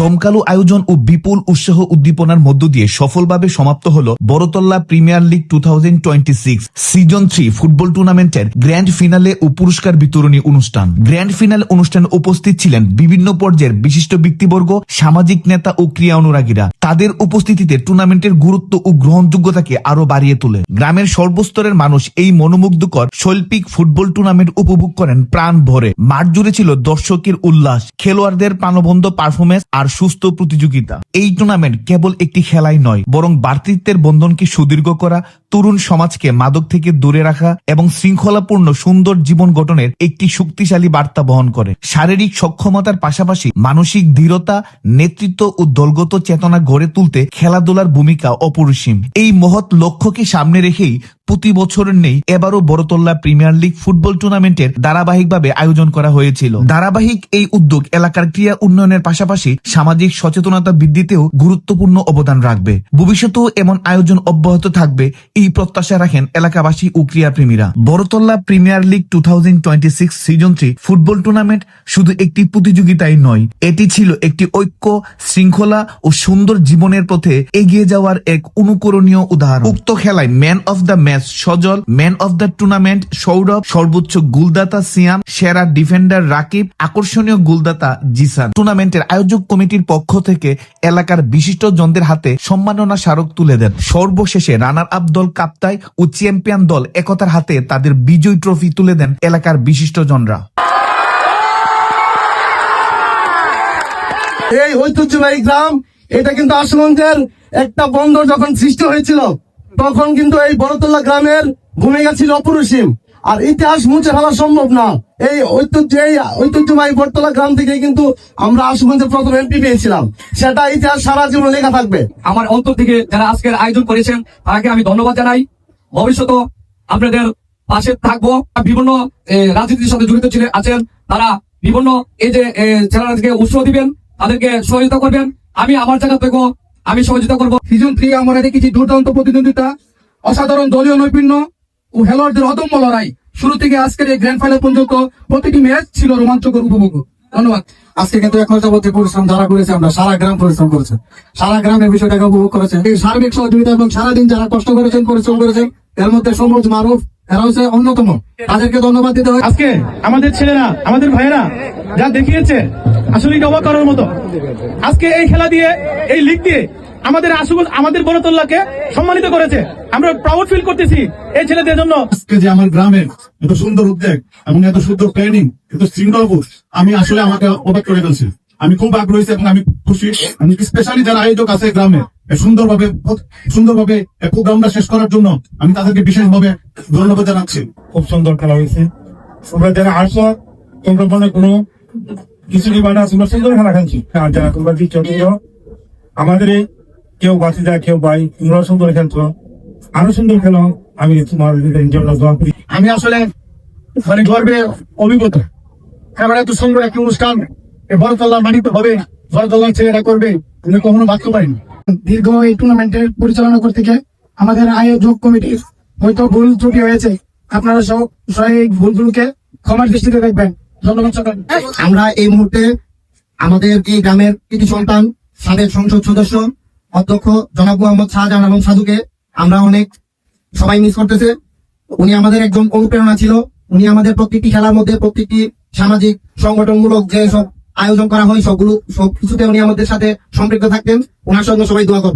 জমকালো আয়োজন ও বিপুল উৎসাহ উদ্দীপনার মধ্য দিয়ে সফলভাবে সমাপ্ত হল Bartalla premier league two thousand twenty six season three football টুর্নামেন্টের গ্র্যান্ড ফিনালে ও পুরস্কার বিতরণী অনুষ্ঠান। গ্র্যান্ড ফিনাল অনুষ্ঠানে উপস্থিত ছিলেন বিভিন্ন পর্যায়ের বিশিষ্ট ব্যক্তিবর্গ, সামাজিক নেতা ও ক্রিয়া অনুরাগীরা। তাদের উপস্থিতিতে টুর্নামেন্টের গুরুত্ব ও গ্রহণযোগ্যতাকে আরও বাড়িয়ে তোলে। গ্রামের সর্বস্তরের মানুষ এই মনোমুগ্ধকর শৈল্পিক ফুটবল টুর্নামেন্ট উপভোগ করেন প্রাণ ভরে। মাঠ জুড়ে ছিল দর্শকের উল্লাস, খেলোয়াড়দের প্রাণবন্ধ পারফরমেন্স আর সুস্থ প্রতিযোগিতা। এই টুর্নামেন্ট কেবল একটি খেলাই নয়, বরং ভাতৃত্বের বন্ধনকে সুদীর্ঘ করা, তরুণ সমাজকে মাদক থেকে দূরে রাখা এবং শৃঙ্খলাপূর্ণ সুন্দর জীবন গঠনের একটি শক্তিশালী বার্তা বহন করে। শারীরিক সক্ষমতার পাশাপাশি মানসিক দৃঢ়তা, নেতৃত্ব ও দলগত চেতনা গড়ে তুলতে খেলাধুলার ভূমিকা অপরিসীম। এই মহৎ লক্ষ্যকে সামনে রেখেই প্রতি বছরের নেই, এবারও বড়তল্লা প্রিমিয়ার লিগ ফুটবল টুর্নামেন্টের ধারাবাহিকভাবে আয়োজন করা হয়েছিল। ধারাবাহিক এই উদ্যোগ এলাকার ক্রিয়া উন্নয়নের পাশাপাশি সামাজিক সচেতনতা বৃদ্ধিতেও গুরুত্বপূর্ণ অবদান রাখবে। ভবিষ্যতেও এমন আয়োজন অব্যাহত থাকবে, এই প্রত্যাশা রাখেন এলাকাবাসী ও ক্রীড়াপ্রেমীরা। Bartalla premier league two thousand twenty season three football tournament শুধু একটি প্রতিযোগিতাই নয়, এটি ছিল একটি ঐক্য, শৃঙ্খলা ও সুন্দর জীবনের পথে এগিয়ে যাওয়ার এক অনুকরণীয় উদাহরণ। উক্ত খেলায় man of the match Sajal, man of the tournament Sourav, সর্বোচ্চ গুলদাতা সিয়াম, সেরা ডিফেন্ডার রাকিব, আকর্ষণীয় গুলদাতা জিসান। টুর্নামেন্টের আয়োজক কমিটির পক্ষ থেকে এলাকার বিশিষ্ট জনদের হাতে সম্মাননা স্মারক তুলে দেন। সর্বশেষে রানার আপ দল কাপ্তাই ও চ্যাম্পিয়ন দল একতার হাতে তাদের বিজয় ট্রফি তুলে দেন এলাকার বিশিষ্ট জনরা। এই ঐতিহ্যবাহী গ্রাম, এটা কিন্তু আশুগঞ্জের একটা বন্দর যখন সৃষ্টি হয়েছিল তখন কিন্তু এই বড়তলা গ্রামের ভূমিকা ছিল অপরিসীম। আর ইতিহাস মুছে ফেলা সম্ভব না। এই ঐতিহ্য এই ঐতিহ্যবাহী বড়তলা গ্রাম থেকে কিন্তু আমরা আশুগঞ্জের প্রথম এমপি পেয়েছিলাম। সেটা ইতিহাস সারা জীবন লেখা থাকবে। আমার অন্তর থেকে যারা আজকের আয়োজন করেছেন তাকে আমি ধন্যবাদ জানাই। ভবিষ্যতে আপনাদের পাশে থাকব। বিভিন্ন রাজনীতির সাথে জড়িত ছিলেন, আছেন, তারা বিভিন্ন এই যে ছেলেরাদেরকে উৎসাহ দিবেন, তাদেরকে সহযোগিতা করবেন। আমি আমার জায়গা থেকে আমি সহযোগিতা করব। সিজন থ্রি আমরা দেখেছি দুর্দান্ত প্রতিদ্বন্দ্বিতা অসাধারণ দলীয় নৈপুণ্য ও খেলোয়াড়দের অদম্য লড়াই। শুরু থেকে আজকের এই গ্র্যান্ড ফাইনাল পর্যন্ত প্রতিটি ম্যাচ ছিল রোমাঞ্চকর উপভোগ। ধন্যবাদ। আজকে কিন্তু এক যাবতীয় পরিশ্রম যারা করেছে আমরা সারা গ্রাম পরিশ্রম করেছে। সারা গ্রামের বিষয়টাকে উপভোগ করেছে। এই সার্বিক সহযোগিতা এবং সারাদিন যারা কষ্ট করেছেন পরিশ্রম করেছেন এর মধ্যে সবুজ মারুফ এরা হচ্ছে অন্যতম। তাদেরকে ধন্যবাদ দিতে হয়। আজকে আমাদের ছেলেরা আমাদের ভাইয়েরা যা দেখিয়েছে আসলে অবাক করার মতো? আজকে এই খেলা দিয়ে এই লিগ দিয়ে আমাদের আশুগঞ্জ আমাদের বড়তল্লাকে সম্মানিত করেছে। আমরা প্রাউড ফিল করতেছি এই ছেলেদের জন্য। আজকে যে আমার গ্রামের এত সুন্দর উদ্যোগ এবং এত সুন্দর প্ল্যানিং এত শৃঙ্খলাবোধ আমি আসলে আমাকে অবাক করে ফেলছি। আমি খুব আগ্রহী এবং আমি খুশি। আমি স্পেশালি যারা আয়োজক আছে গ্রামে এ সুন্দরভাবে সুন্দরভাবে এই প্রোগ্রামটা শেষ করার জন্য আমি তাদেরকে বিশেষভাবে ধন্যবাদ জানাচ্ছি। খুব সুন্দর খেলা হয়েছে। তোমরা যারা আসো তোমরা মনে কোনো কিছু নিবা না তোমরা সুন্দর খেলা খেলছি। আর যারা তোমরা দিচ্ছ আমাদের কেউ বাঁচে যায় কেউ ভাই তোমরা সুন্দর খেলছো। আরও সুন্দর খেলো। আমি তোমার জন্য দোয়া করি। আমি আসলে মানে গর্বে অভিজ্ঞতা। এবার এত সুন্দর একটি অনুষ্ঠান। এই বড়তলা মানিতে হবে বড়তলার ছেলেরা করবে তুমি কখনো ভাবতে পারিনি। দীর্ঘ এই টুর্নামেন্টের পরিচালনা করতে গিয়ে আমাদের আয়োজক কমিটির হয়তো ভুল ত্রুটি হয়েছে। আপনারা সব এই ভুলগুলোকে ক্ষমার দৃষ্টিতে দেখবেন। ধন্যবাদ সকাল আমরা এই মুহূর্তে আমাদের এই গ্রামের কৃতি সন্তান, সাবেক সংসদ সদস্য, অধ্যক্ষ জনাব মোহাম্মদ শাহজাহান এবং সাধুকে আমরা অনেক সবাই মিস করতেছে। উনি আমাদের একজন অনুপ্রেরণা ছিল। উনি আমাদের প্রত্যেকটি খেলার মধ্যে প্রত্যেকটি সামাজিক সংগঠনমূলক যে সব আয়োজন করা হয়। সবগুলো সবকিছুতে উনি আমাদের সাথে সম্পৃক্ত থাকতেন। ওনার সঙ্গে সবাই দোয়া করবেন।